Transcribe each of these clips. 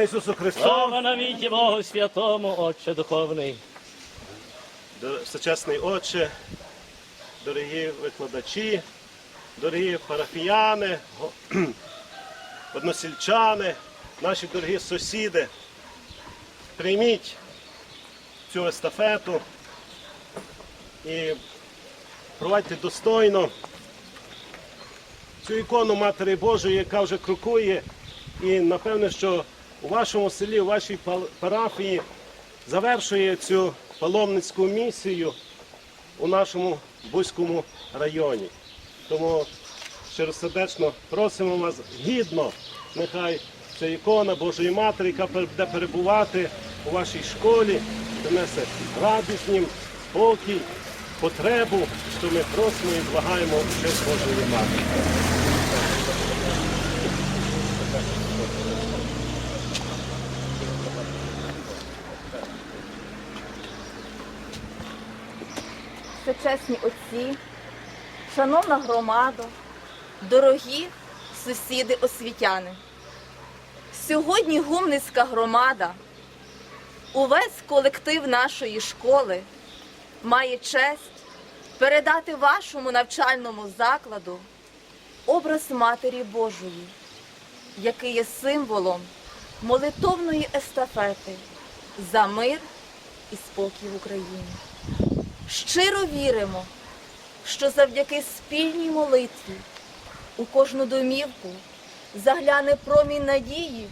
Слава Ісусу Христу! Слава навіки Богу Святому, Отче Духовний. Всечесний Отче, дорогі викладачі, дорогі парафіяни, односельчани, наші дорогі сусіди, прийміть цю естафету і провадьте достойно цю ікону Матері Божої, яка вже крокує, і напевне, що у вашому селі, у вашій парафії завершує цю паломницьку місію у нашому Бузькому районі. Тому щиросердечно просимо вас гідно, нехай ця ікона Божої Матері, яка буде перебувати у вашій школі, принесе радість їм, спокій, потребу, що ми просимо і благаємо честь Божої Матері. Всечесні отці, шановна громада, дорогі сусіди освітяни. Сьогодні Гумницька громада, увесь колектив нашої школи має честь передати вашому навчальному закладу образ Матері Божої, який є символом молитовної естафети за мир і спокій в Україні. Щиро віримо, що завдяки спільній молитві у кожну домівку загляне промінь надії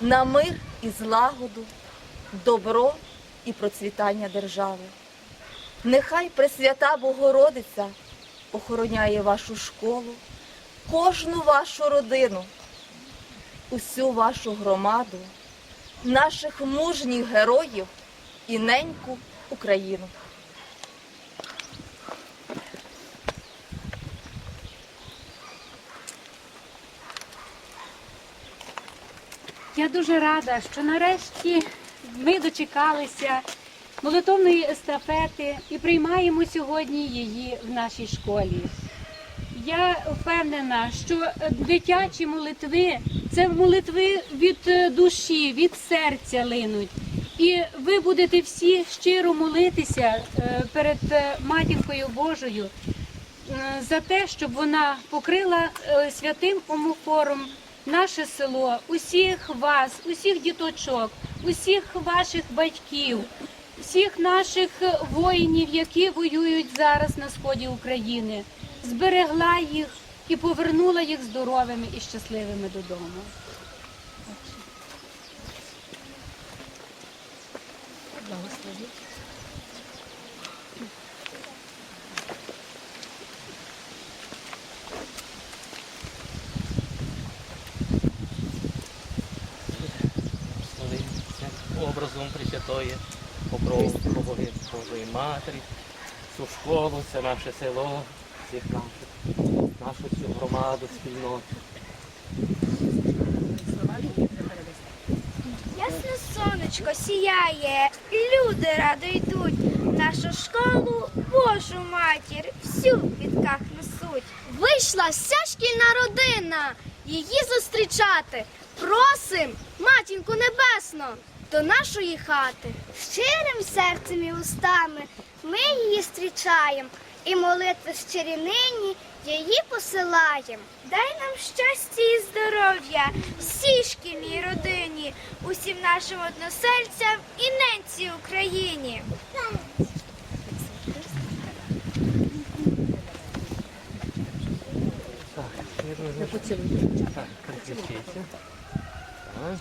на мир і злагоду, добро і процвітання держави. Нехай Пресвята Богородиця охороняє вашу школу, кожну вашу родину, усю вашу громаду, наших мужніх героїв і неньку Україну. Я дуже рада, що нарешті ми дочекалися молитовної естафети і приймаємо сьогодні її в нашій школі. Я впевнена, що дитячі молитви це молитви від е, душі, від серця линуть. І ви будете всі щиро молитися е, перед е, матінкою Божою за те, щоб вона покрила святим омофором наше село, усіх вас, усіх діточок, усіх ваших батьків, всіх наших воїнів, які воюють зараз на сході України, зберегла їх і повернула їх здоровими і щасливими додому. Славиться образом Пресвятої покрову Божої Божої Матері, цю школу, це наше село, всіх наших, нашу цю громаду, спільноту. Ясне сонечко сіяє, люди радо йдуть. Нашу школу, Божу матір, всю в вітках несуть. Вийшла вся шкільна родина її зустрічати. Просим, матінку небесну, до нашої хати. Щирим серцем і устами ми її зустрічаємо, і молитви щирі нині її посилаєм. Дай нам щастя і здоров'я всій шкільній родині, усім нашим односельцям і ненці Україні. Так. Так,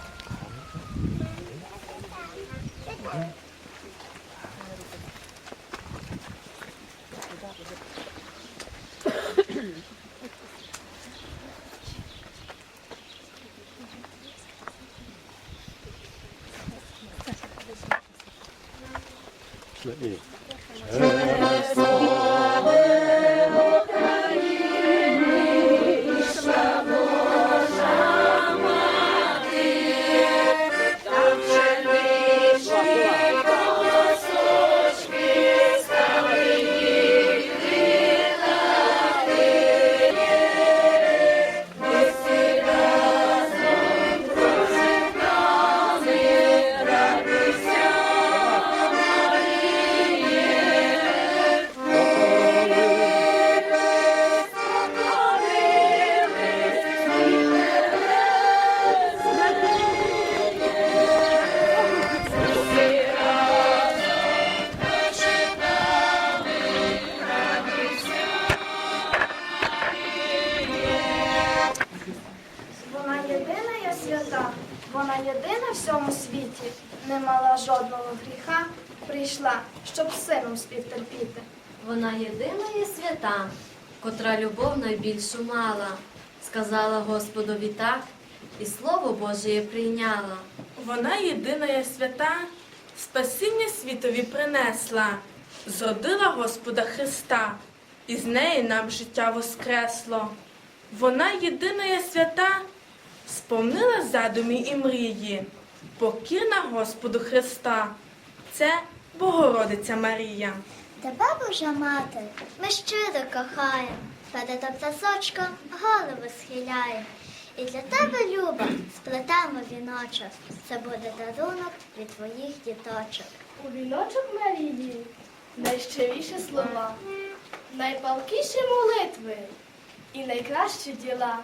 найбільшу мала, сказала Господові так, і слово Божє прийняла. Вона єдина є свята, спасіння світові принесла, зродила Господа Христа, і з неї нам життя воскресло. Вона єдина є свята, сповнила задумі і мрії, покірна Господу Христа. Це Богородиця Марія. Тебе, Божа мати, ми щиро кохаємо, перед образочком голову схиляємо. І для тебе, Люба, сплетемо віночок. Це буде дарунок від твоїх діточок. У віночок Марії найщиріші слова, найпалкіші молитви і найкращі діла.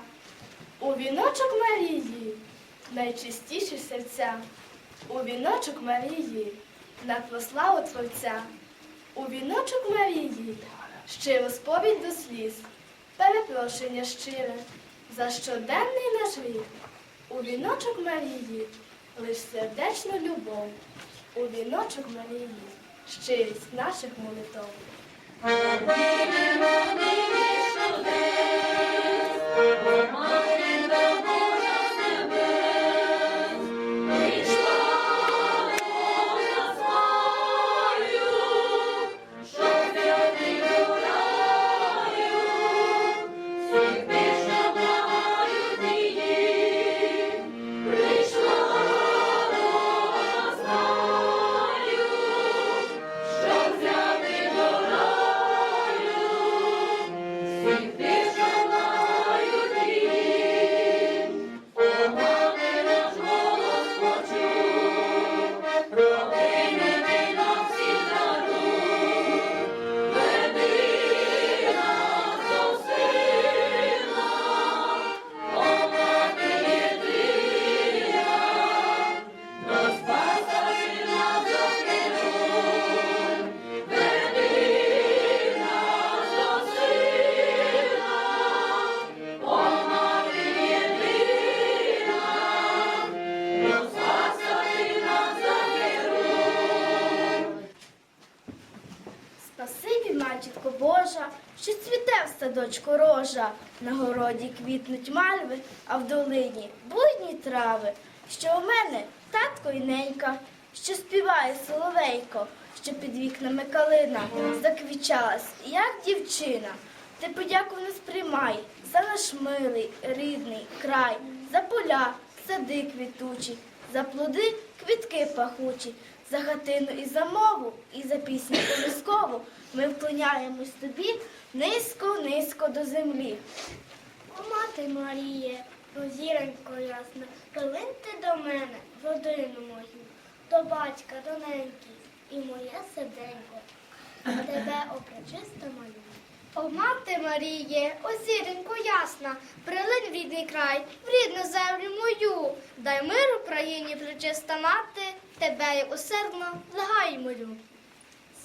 У віночок Марії найчистіші серця. У віночок Марії на прославу Творця. У віночок Марії щиру сповідь до сліз, перепрошення щире за щоденний наш рік. У віночок Марії лиш сердечну любов. У віночок Марії щирість наших молитов. Спасибі, матінко Божа, що цвіте в садочку рожа, на городі квітнуть мальви, а в долині буйні трави, що у мене татко і ненька, що співає соловейко, що під вікнами калина заквічалась, як дівчина. Ти подяку не сприймай за наш милий, рідний край, за поля, сади квітучі, за плоди квітки пахучі, за хатину і за мову, і за пісню колискову ми вклоняємось тобі низько, низько до землі. О, мати Маріє, розіранько ясна, ти до мене, родину мою, до батька, до неньки, і моє серденько, тебе опречиста малює. О, мати Маріє, о зіренько ясна, прилинь рідний край, в рідну землю мою. Дай мир Україні, пречиста мати, тебе я усердно благаю молю.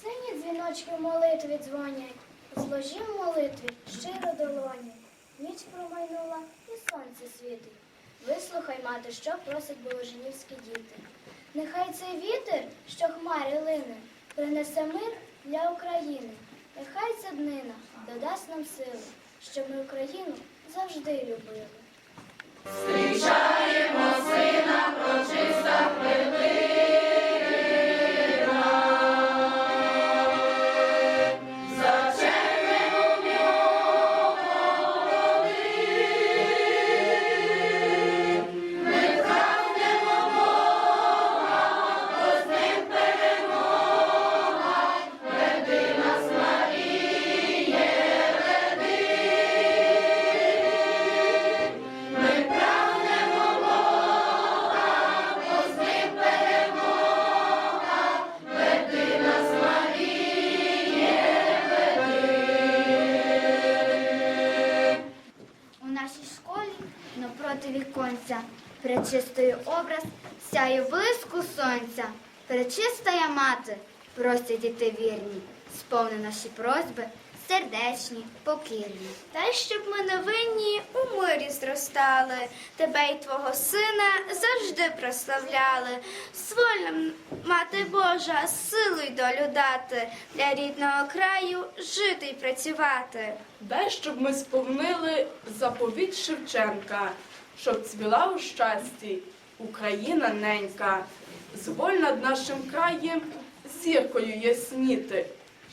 Сині дзвіночки в молитві дзвонять, зложі в молитві щиро долоні. Ніч промайнула і сонце світить. Вислухай, мати, що просять боложенівські діти. Нехай цей вітер, що хмарі лине, принесе мир для України. Нехай ця днина додасть нам сили, щоб ми Україну завжди любили. У мати, просять діти вірні, сповни наші просьби сердечні, покірні. Та й щоб ми невинні у мирі зростали, тебе й твого сина завжди прославляли. Свольна мати Божа, силу й долю дати, для рідного краю жити й працювати. Дай, щоб ми сповнили заповідь Шевченка, щоб цвіла у щасті Україна ненька. Зволь над нашим краєм зіркою ясніти.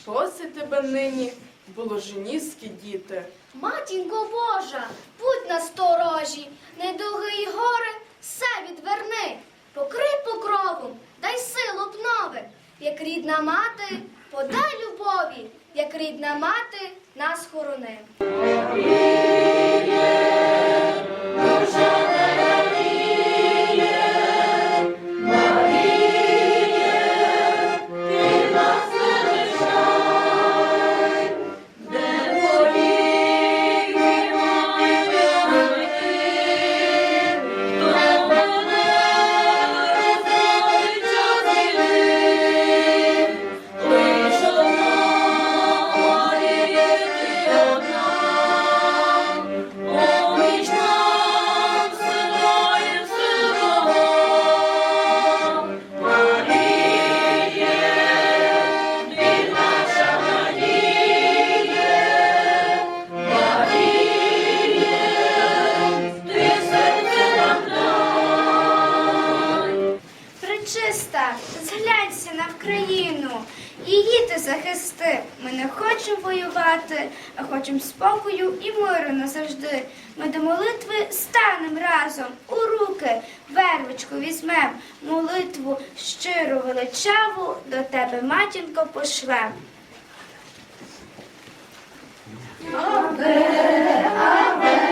Просить тебе нині, боложенівські діти. Матінко Божа, будь насторожі, недуги й горе все відверни, покрий покровом, дай силу обнови, як рідна мати, подай любові, як рідна мати нас хорони. На її ти захисти. Ми не хочемо воювати, а хочемо спокою і миру назавжди. Ми до молитви станем разом у руки, вервичку візьмем, молитву щиру величаву до тебе, матінко, пошлем. Так,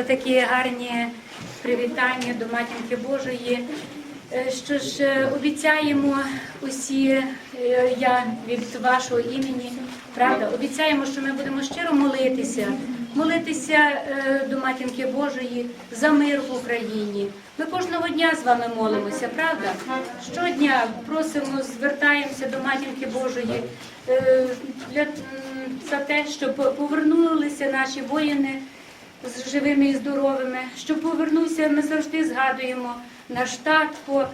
за такі гарні привітання до Матінки Божої. Е, Що ж, е, обіцяємо усі, е, я від вашого імені, правда, обіцяємо, що ми будемо щиро молитися, молитися до Матінки Божої за мир в Україні. Ми кожного дня з вами молимося, правда? Щодня просимо, звертаємося до Матінки Божої для, за те, щоб повернулися наші воїни з живими і здоровими, щоб повернувся, ми завжди згадуємо наш татко,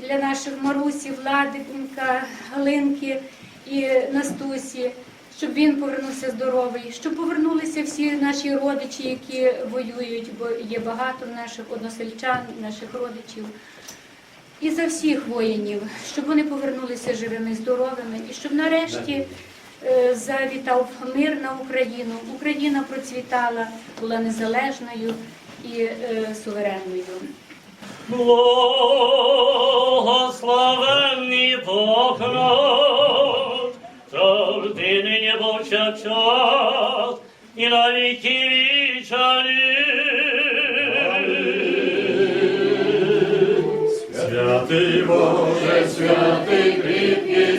для наших Марусі, Владика, Галинки і Настусі, щоб він повернувся здоровий, щоб повернулися всі наші родичі, які воюють, бо є багато наших односельчан, наших родичів. І за всіх воїнів, щоб вони повернулися живими, і здоровими, і щоб нарешті завітав мир на Україну. Україна процвітала, була незалежною і е, суверенною. Благословенний Бог наш, завжди нині повсякчас, і на віки вічані. Святий Боже, святий кріпкий,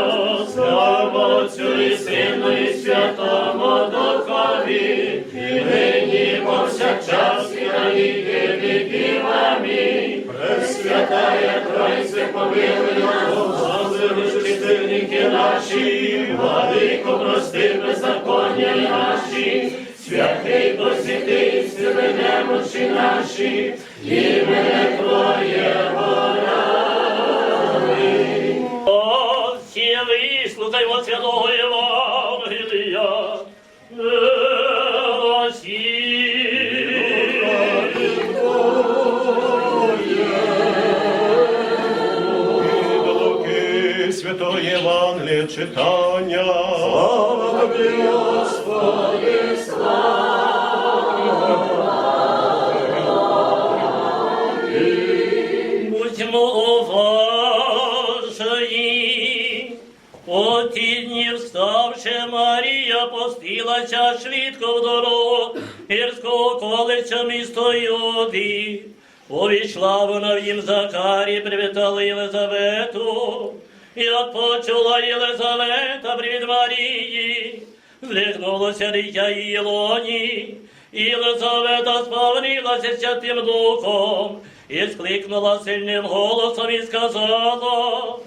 владико, прости беззаконня наші, святий посіти сили немочі наші, і Твоє В їм Закарі, привітала Єлизавету. І от почула Єлизавета привіт Марії, злягнулося дитя її. І Єлизавета сповнилася Святим Духом, і скликнула сильним голосом і сказала,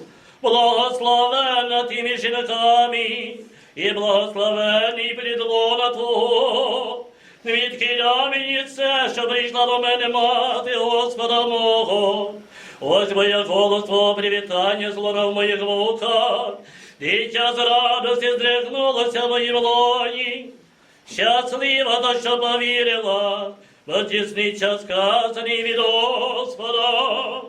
благословенна ти між жінками, і благословений плід лона Твого. Відкиля мені це, що прийшла до мене мати Господа мого. Ось моє голос Твого привітання злона в моїх вухах. Дитя з радості здригнулося в моїм лоні. Щаслива та, що повірила, бо тісниця сказаний від Господа.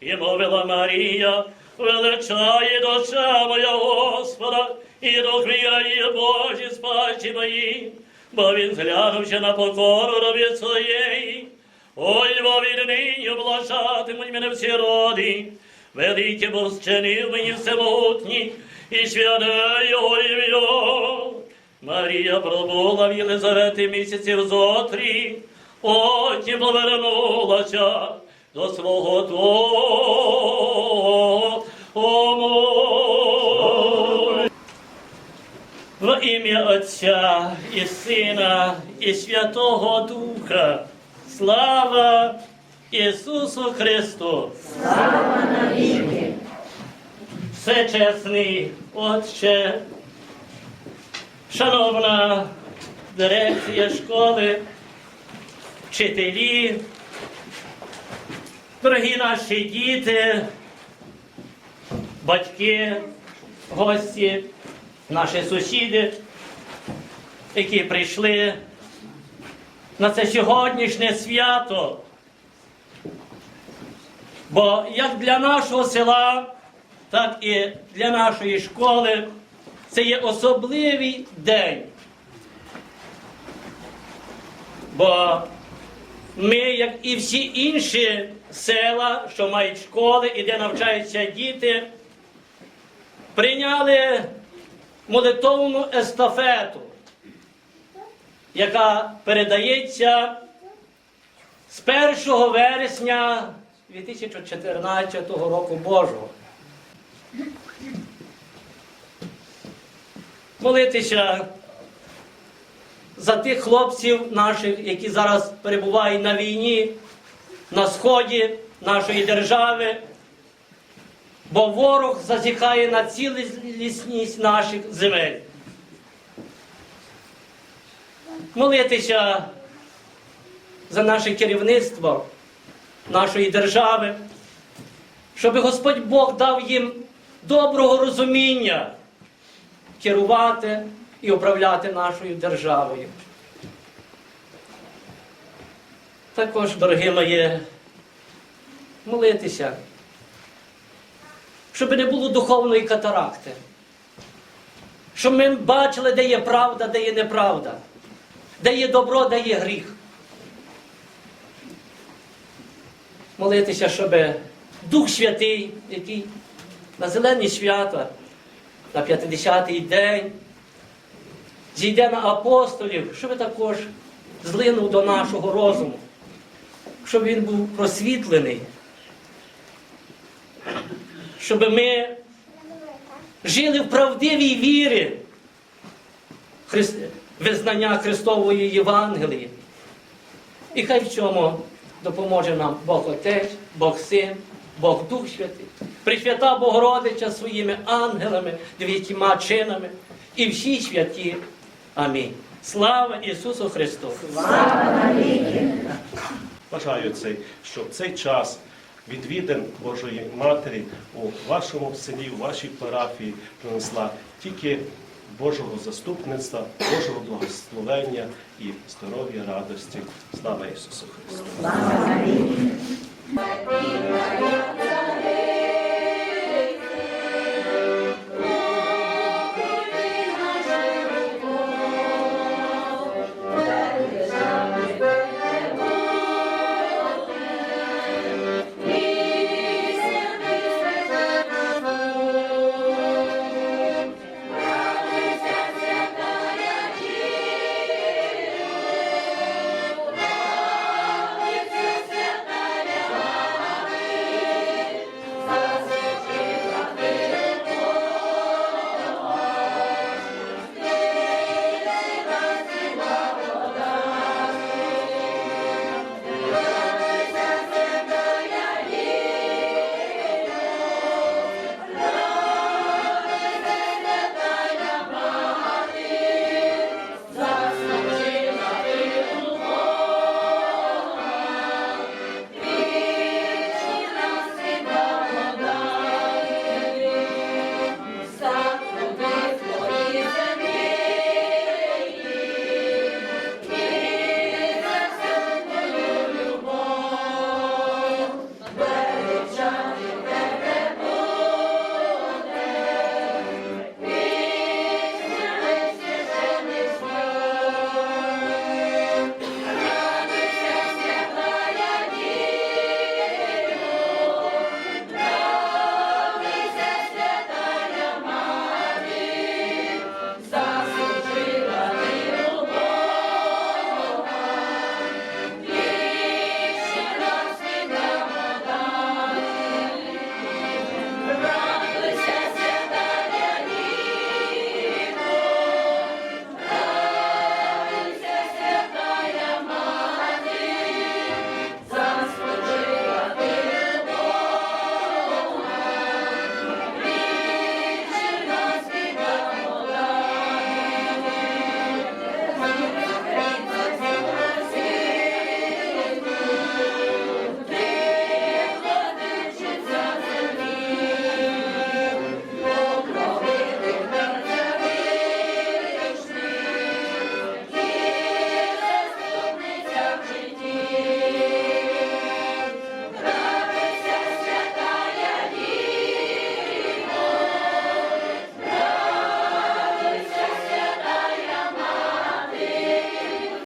І мовила Марія, величає душа моя Господа, і дух віра є Божі спачі мої, бо він зглянувся на покору робі своєї. Ой, бо віднині облажатимуть мене всі роди, велике Бог зчинив мені всемогутні, і святе його. Марія пробула в Єлизавети місяців зотрі, потім повернулася до свого дому. В ім'я Отця і Сина, і Святого Духа. Слава Ісусу Христу! Слава навіки! Всечесний Отче, шановна дирекція школи, вчителі, дорогі наші діти, батьки, гості, наші сусіди, які прийшли на це сьогоднішнє свято. Бо як для нашого села, так і для нашої школи це є особливий день. Бо ми, як і всі інші села, що мають школи і де навчаються діти, прийняли молитовну естафету, яка передається з 1 вересня 2014 року Божого. Молитися за тих хлопців наших, які зараз перебувають на війні, на сході нашої держави, бо ворог зазіхає на цілісність наших земель. Молитися за наше керівництво нашої держави, щоб Господь Бог дав їм доброго розуміння керувати і управляти нашою державою. Також, дорогі мої, молитися, щоб не було духовної катаракти, щоб ми бачили, де є правда, де є неправда, де є добро, де є гріх. Молитися, щоб Дух Святий, який на зелені свята, на 50-й день, зійде на апостолів, щоб також злинув до нашого розуму, щоб він був просвітлений, щоб ми жили в правдивій вірі Христ... визнання Христової Євангелії. І хай в цьому допоможе нам Бог Отець, Бог Син, Бог Дух Святий, Пресвята Богородиця своїми ангелами, дев'ятьма чинами і всі святі. Амінь. Слава Ісусу Христу! Бажаю цей, щоб цей час відвідин Божої Матері у вашому селі, у вашій парафії принесла тільки Божого заступництва, Божого благословення і здоров'я, радості. Слава Ісусу Христу!